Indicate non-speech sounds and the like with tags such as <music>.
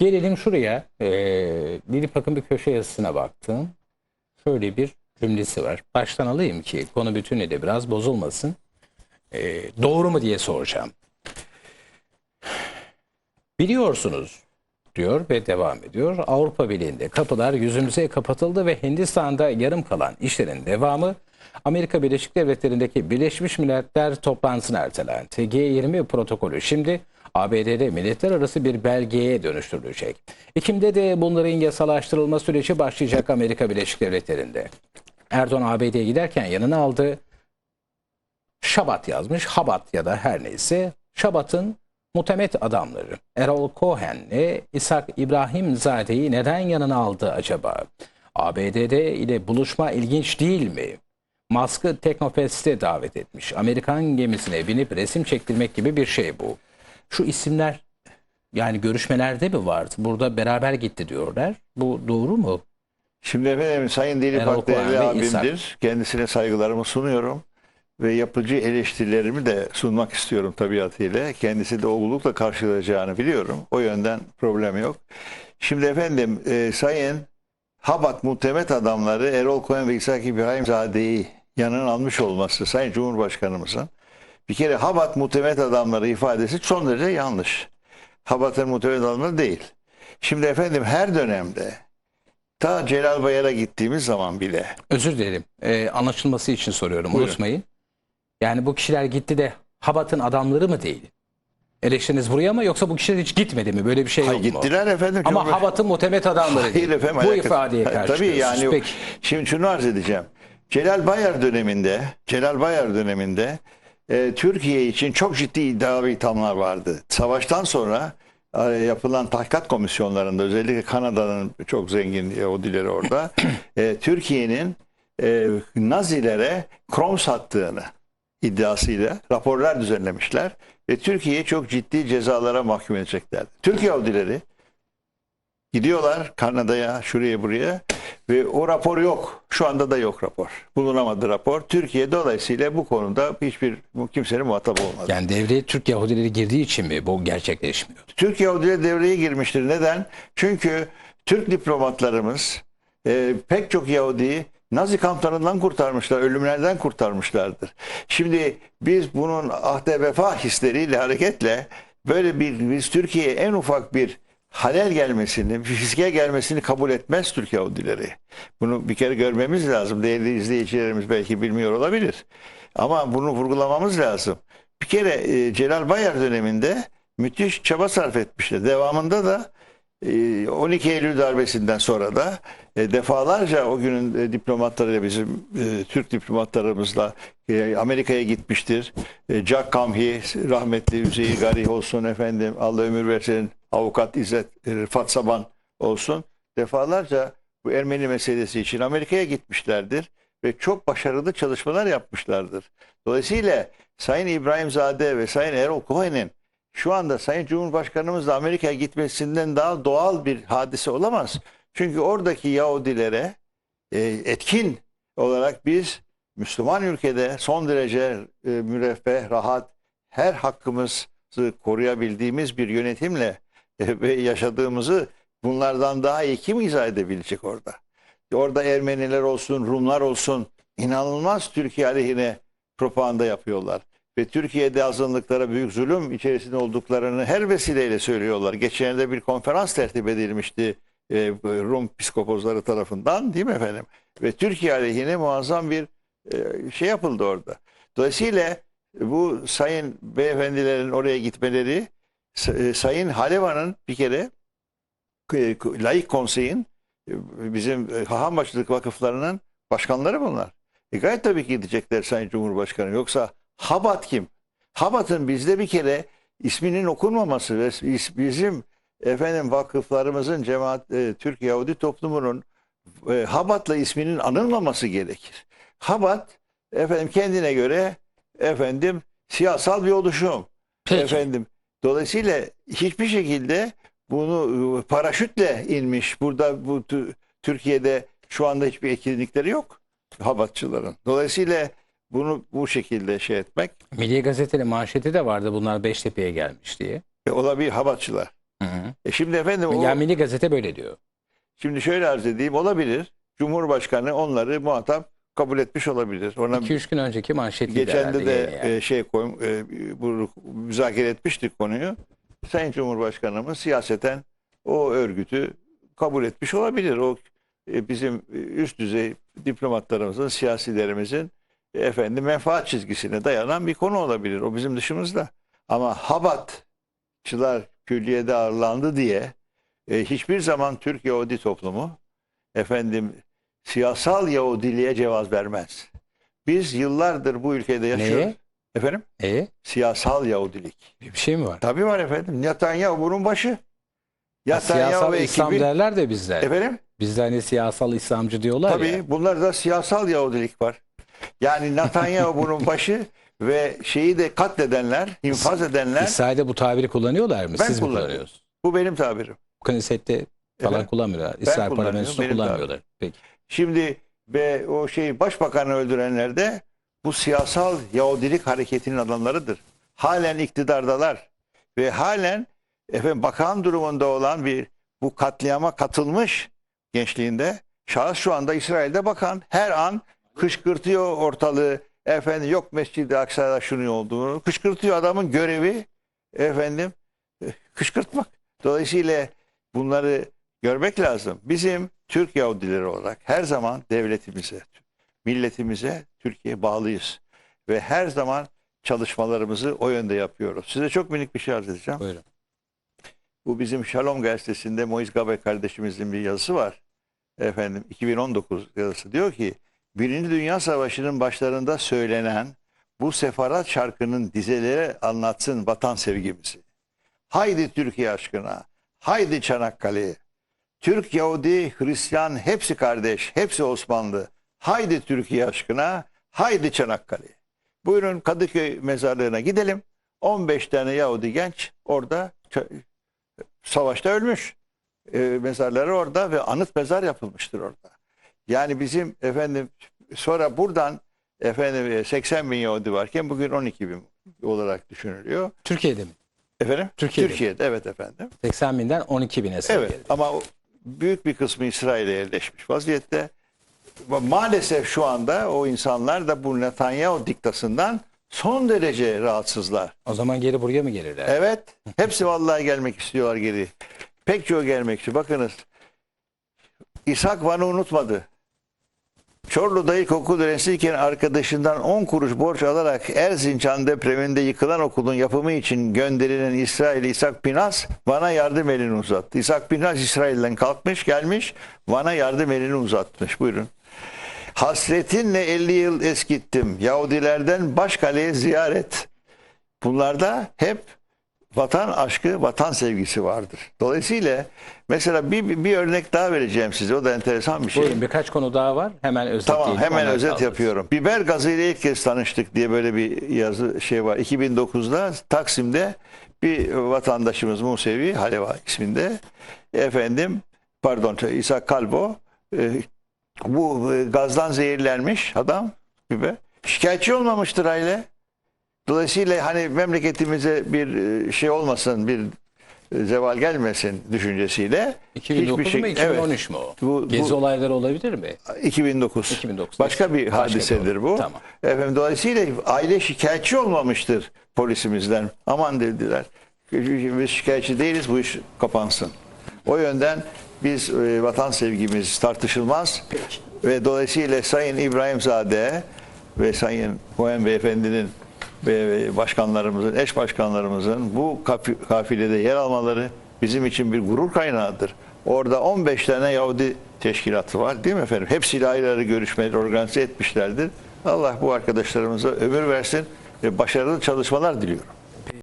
Gelelim şuraya. Ee, Dilip Akın bir köşe yazısına baktım. Şöyle bir cümlesi var. Baştan alayım ki konu bütünüyle biraz bozulmasın. Ee, doğru mu diye soracağım. Biliyorsunuz diyor ve devam ediyor. Avrupa Birliği'nde kapılar yüzümüze kapatıldı ve Hindistan'da yarım kalan işlerin devamı Amerika Birleşik Devletleri'ndeki Birleşmiş Milletler toplantısına ertelendi. G20 protokolü şimdi ABD'de milletler arası bir belgeye dönüştürülecek. Ekim'de de bunların yasalaştırılma süreci başlayacak Amerika Birleşik Devletleri'nde. Erdoğan ABD'ye giderken yanına aldı Şabat yazmış. Habat ya da her neyse. Şabat'ın mutemet adamları Erol Cohen'le İshak İbrahimzade'yi neden yanına aldı acaba? ABD'de ile buluşma ilginç değil mi? Musk'ı Teknofest'e davet etmiş. Amerikan gemisine binip resim çektirmek gibi bir şey bu. Şu isimler yani görüşmelerde mi vardı? Burada beraber gitti diyorlar. Bu doğru mu? Şimdi efendim Sayın Dilip Erol Akdevli abimdir. Kendisine saygılarımı sunuyorum. Ve yapıcı eleştirilerimi de sunmak istiyorum tabiatıyla. Kendisi de olgunlukla karşılayacağını biliyorum. O yönden problem yok. Şimdi efendim e, Sayın Habat muhtemet adamları Erol Koyan ve İshak İbrahimzade'yi yanına almış olması Sayın Cumhurbaşkanımızın bir kere Habat muhtemet adamları ifadesi son derece yanlış. Habat'ın muhtemet adamları değil. Şimdi efendim her dönemde ta Celal Bayar'a gittiğimiz zaman bile Özür dilerim. Ee, anlaşılması için soruyorum. Buyurun. Unutmayın. Yani bu kişiler gitti de Habat'ın adamları mı değil? Eleştiriniz buraya mı yoksa bu kişiler hiç gitmedi mi? Böyle bir şey Hayır, yok mu? gittiler efendim. Ama Çok- Habat'ın muhtemet adamları Hayır değil. efendim. Bu alakası- ifadeye karşı Tabii yani. Peki. Şimdi şunu arz edeceğim. Celal Bayar döneminde, Celal Bayar döneminde e, Türkiye için çok ciddi iddia ve ithamlar vardı. Savaştan sonra e, yapılan tahkikat komisyonlarında özellikle Kanada'nın çok zengin Yahudileri orada <coughs> e, Türkiye'nin e, Nazilere krom sattığını iddiasıyla raporlar düzenlemişler ve Türkiye'yi çok ciddi cezalara mahkum edeceklerdi. Türk Yahudileri gidiyorlar Kanada'ya, şuraya buraya ve o rapor yok. Şu anda da yok rapor. Bulunamadı rapor. Türkiye dolayısıyla bu konuda hiçbir kimsenin muhatap olmadı. Yani devreye Türk Yahudileri girdiği için mi bu gerçekleşmiyordu? Türk Yahudileri devreye girmiştir. Neden? Çünkü Türk diplomatlarımız e, pek çok Yahudi Nazi kamplarından kurtarmışlar, ölümlerden kurtarmışlardır. Şimdi biz bunun ahde vefa hisleriyle hareketle böyle bir biz Türkiye'ye en ufak bir halel gelmesini, fiske gelmesini kabul etmez Türk Yahudileri. Bunu bir kere görmemiz lazım. Değerli izleyicilerimiz belki bilmiyor olabilir. Ama bunu vurgulamamız lazım. Bir kere e, Celal Bayar döneminde müthiş çaba sarf etmişler. Devamında da 12 Eylül darbesinden sonra da e, defalarca o günün e, diplomatlarıyla bizim e, Türk diplomatlarımızla Amerika'ya gitmiştir. Jack Kamhi, rahmetli Üzeyir Garih olsun efendim, Allah ömür versin, avukat İzzet Rıfat Saban olsun. Defalarca bu Ermeni meselesi için Amerika'ya gitmişlerdir ve çok başarılı çalışmalar yapmışlardır. Dolayısıyla Sayın İbrahimzade ve Sayın Erol Cohen'in şu anda Sayın Cumhurbaşkanımızla Amerika'ya gitmesinden daha doğal bir hadise olamaz. Çünkü oradaki Yahudilere e, etkin olarak biz Müslüman ülkede son derece e, müreffeh, rahat, her hakkımızı koruyabildiğimiz bir yönetimle e, ve yaşadığımızı bunlardan daha iyi kim izah edebilecek orada? Orada Ermeniler olsun, Rumlar olsun inanılmaz Türkiye aleyhine propaganda yapıyorlar. Ve Türkiye'de azınlıklara büyük zulüm içerisinde olduklarını her vesileyle söylüyorlar. Geçenlerde bir konferans tertip edilmişti e, Rum psikoposları tarafından değil mi efendim? Ve Türkiye aleyhine muazzam bir e, şey yapıldı orada. Dolayısıyla bu sayın beyefendilerin oraya gitmeleri e, Sayın Haleva'nın bir kere e, Laik Konsey'in e, bizim Hahambaşılık vakıflarının başkanları bunlar. E gayet tabii ki gidecekler Sayın Cumhurbaşkanı. Yoksa Habat kim? Habat'ın bizde bir kere isminin okunmaması ve bizim efendim vakıflarımızın cemaat e, Türk Yahudi toplumunun e, Habat'la isminin anılmaması gerekir. Habat efendim kendine göre efendim siyasal bir oluşum. Peki. Efendim dolayısıyla hiçbir şekilde bunu e, paraşütle inmiş. Burada bu tü- Türkiye'de şu anda hiçbir etkinlikleri yok Habatçıların. Dolayısıyla bunu bu şekilde şey etmek Milliye Gazete'nin manşeti de vardı bunlar Beştepe'ye gelmiş diye. e, olabilir Habatçılar. E şimdi efendim o, Yani Milli Gazete böyle diyor. şimdi şöyle arz edeyim olabilir. Cumhurbaşkanı onları muhatap kabul etmiş olabilir. Ona 2-3 gün önceki manşet geçen de de yani. e, şey koy, e, bu müzakere etmiştik konuyu. Sayın Cumhurbaşkanımız siyaseten o örgütü kabul etmiş olabilir. O e, bizim üst düzey diplomatlarımızın, siyasilerimizin efendim menfaat çizgisine dayanan bir konu olabilir. O bizim dışımızda. Ama Habatçılar külliyede ağırlandı diye e, hiçbir zaman Türk Yahudi toplumu efendim siyasal Yahudiliğe cevaz vermez. Biz yıllardır bu ülkede yaşıyoruz. Neye? Efendim? E Siyasal Yahudilik. bir şey mi var? Tabii var efendim. Netanyahu bunun başı. Siyasal Netanyahu İslam ekibi. derler de bizler. Efendim? Bizde hani siyasal İslamcı diyorlar Tabii ya. bunlarda siyasal Yahudilik var. Yani Netanyahu bunun başı ve şeyi de katledenler, infaz edenler İsrail'de bu tabiri kullanıyorlar mı? Ben Siz mi kullanıyorsunuz? bu benim tabirim. Knesset'te falan Efendim? kullanmıyorlar. İsrail benim kullanmıyorlar. Peki. Şimdi ve o şey başbakanı öldürenler de bu siyasal Yahudilik hareketinin adamlarıdır. Halen iktidardalar ve halen efendim bakan durumunda olan bir bu katliama katılmış gençliğinde şahıs şu anda İsrail'de bakan her an kışkırtıyor ortalığı efendim yok Mescid-i Aksa'da şunu olduğunu kışkırtıyor adamın görevi efendim <laughs> kışkırtmak. Dolayısıyla bunları görmek lazım. Bizim Türk Yahudileri olarak her zaman devletimize, milletimize, Türkiye'ye bağlıyız. Ve her zaman çalışmalarımızı o yönde yapıyoruz. Size çok minik bir şey arz edeceğim. Buyurun. Bu bizim Şalom gazetesinde Moiz Gabe kardeşimizin bir yazısı var. Efendim 2019 yazısı diyor ki Birinci Dünya Savaşı'nın başlarında söylenen bu sefarat şarkının dizelere anlatsın vatan sevgimizi. Haydi Türkiye aşkına, haydi Çanakkale'ye. Türk, Yahudi, Hristiyan hepsi kardeş, hepsi Osmanlı. Haydi Türkiye aşkına, haydi Çanakkale'ye. Buyurun Kadıköy mezarlığına gidelim. 15 tane Yahudi genç orada savaşta ölmüş. E, mezarları orada ve anıt mezar yapılmıştır orada. Yani bizim efendim sonra buradan efendim e, 80 bin Yahudi varken bugün 12 bin olarak düşünülüyor. Türkiye'de mi? Efendim? Türkiye'de. Türkiye'de evet efendim. 80 binden 12 bine Evet seviyede. ama büyük bir kısmı İsrail'e yerleşmiş vaziyette. Maalesef şu anda o insanlar da bu Netanyahu diktasından son derece rahatsızlar. O zaman geri buraya mı gelirler? Evet. Hepsi vallahi gelmek istiyorlar geri. Pek çoğu gelmek istiyor. Bakınız. İshak Van'ı unutmadı. Çorlu'da ilkokul öğrencisiyken arkadaşından 10 kuruş borç alarak Erzincan depreminde yıkılan okulun yapımı için gönderilen İsrail İshak Pinas Van'a yardım elini uzattı. İshak Pinas İsrail'den kalkmış gelmiş Van'a yardım elini uzatmış. Buyurun. Hasretinle 50 yıl eskittim. Yahudilerden Başkale'ye ziyaret. Bunlarda hep vatan aşkı, vatan sevgisi vardır. Dolayısıyla mesela bir, bir, örnek daha vereceğim size. O da enteresan bir şey. Buyurun birkaç konu daha var. Hemen özetleyelim. Tamam hemen özet kaldırırız. yapıyorum. Biber gazı ile ilk kez tanıştık diye böyle bir yazı şey var. 2009'da Taksim'de bir vatandaşımız Musevi Haleva isminde efendim pardon İsa Kalbo e, bu gazdan zehirlenmiş adam biber. Şikayetçi olmamıştır aile. Dolayısıyla hani memleketimize bir e, şey olmasın, bir e, zeval gelmesin düşüncesiyle 2009 hiçbir şey mu 2013 mu o? Bu- Gezi bu- olayları olabilir mi? 2009. 2009. Başka bir Başka hadisedir bir- bu. Tamam. Efendim dolayısıyla aile şikayetçi olmamıştır polisimizden. Aman dediler. Biz şikayetçi değiliz bu iş kapansın. O yönden biz e, vatan sevgimiz tartışılmaz. Ve dolayısıyla Sayın İbrahimzade ve Sayın Muhem Beyefendi'nin başkanlarımızın, eş başkanlarımızın bu kafi- kafilede yer almaları bizim için bir gurur kaynağıdır. Orada 15 tane Yahudi teşkilatı var değil mi efendim? Hepsiyle ayrı ayrı görüşmeler organize etmişlerdir. Allah bu arkadaşlarımıza ömür versin ve başarılı çalışmalar diliyorum.